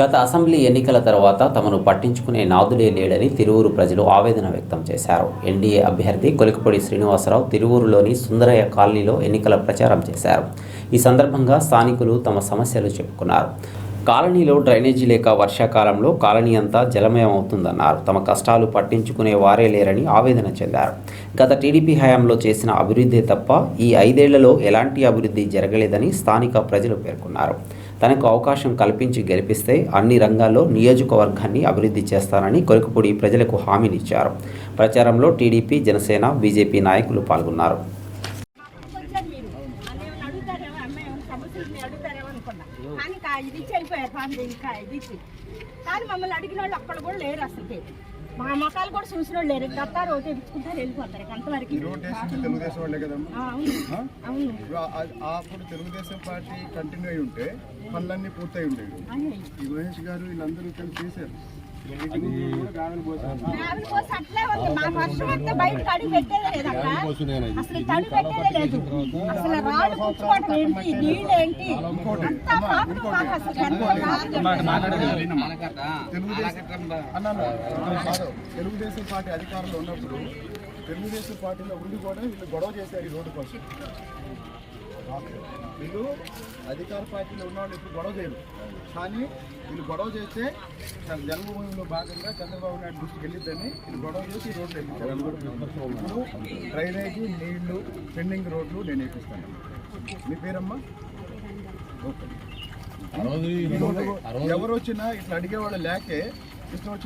గత అసెంబ్లీ ఎన్నికల తర్వాత తమను పట్టించుకునే నాదులే లేడని తిరువురు ప్రజలు ఆవేదన వ్యక్తం చేశారు. ఎన్డీఏ అభ్యర్థి కొలికపొడి శ్రీనివాసరావు తిరువూరులోని సుందరయ్య కాలనీలో ఎన్నికల ప్రచారం చేశారు. ఈ సందర్భంగా స్థానికులు తమ సమస్యలు చెప్పుకున్నారు. కాలనీలో డ్రైనేజీ లేక వర్షాకాలంలో కాలనీ అంతా జలమయం అవుతుందన్నారు తమ కష్టాలు పట్టించుకునే వారే లేరని ఆవేదన చెందారు. గత టీడీపీ హయాంలో చేసిన అభివృద్ధి తప్ప ఈ ఐదేళ్ళలో ఎలాంటి అభివృద్ధి జరగలేదని స్థానిక ప్రజలు పేర్కొన్నారు. తనకు అవకాశం కల్పించి గెలిపిస్తే అన్ని రంగాల్లో నియోజకవర్గాన్ని అభివృద్ధి చేస్తానని కొరికపూడి ప్రజలకు హామీనిచ్చారు. ప్రచారంలో టీడీపీ జనసేన బీజేపీ నాయకులు పాల్గొన్నారు. ఉన్నాయి అడుగుతారేమో అనుకున్నా. కానీ ఇది ఇచ్చి వెళ్ళిపోయారు ఫ్యామిలీ ఇంకా ఇది ఇచ్చి. కానీ మమ్మల్ని అడిగిన వాళ్ళు అక్కడ కూడా లేరు అసలుకి. మా మొక్కలు కూడా చూసిన వాళ్ళు లేరు. గత్తారు ఒకటి ఇచ్చుకుంటారు వెళ్ళిపోతారు అంతవరకు. తెలుగుదేశం వాళ్ళే కదమ్మా. అవును. అప్పుడు తెలుగుదేశం పార్టీ కంటిన్యూ అయి ఉంటే పనులన్నీ పూర్తయి ఉండేవి. ఈ మహేష్ గారు వీళ్ళందరూ కలిసి చేశారు. తెలుగుదేశం పార్టీ అధికారంలో ఉన్నప్పుడు తెలుగుదేశం పార్టీలో ఉండి కూడా వీళ్ళు గొడవ చేశారు ఈ రోడ్డు కోసం. వీళ్ళు అధికార పార్టీలో ఉన్న వాళ్ళు ఇప్పుడు గొడవ చేయరు. కానీ వీళ్ళు గొడవ చేస్తే తన జన్మభూమిలో భాగంగా చంద్రబాబు నాయుడు దృష్టికి వెళ్ళిద్దని వీళ్ళు గొడవ చేసి ఈ రోడ్లు ఇప్పుడు డ్రైనేజీ నీళ్ళు పెండింగ్ రోడ్లు నేను వేపిస్తాను. మీ పేరమ్మా? ఓకే ఎవరు వచ్చినా ఇట్లా అడిగేవాళ్ళు లేకే ఇష్టం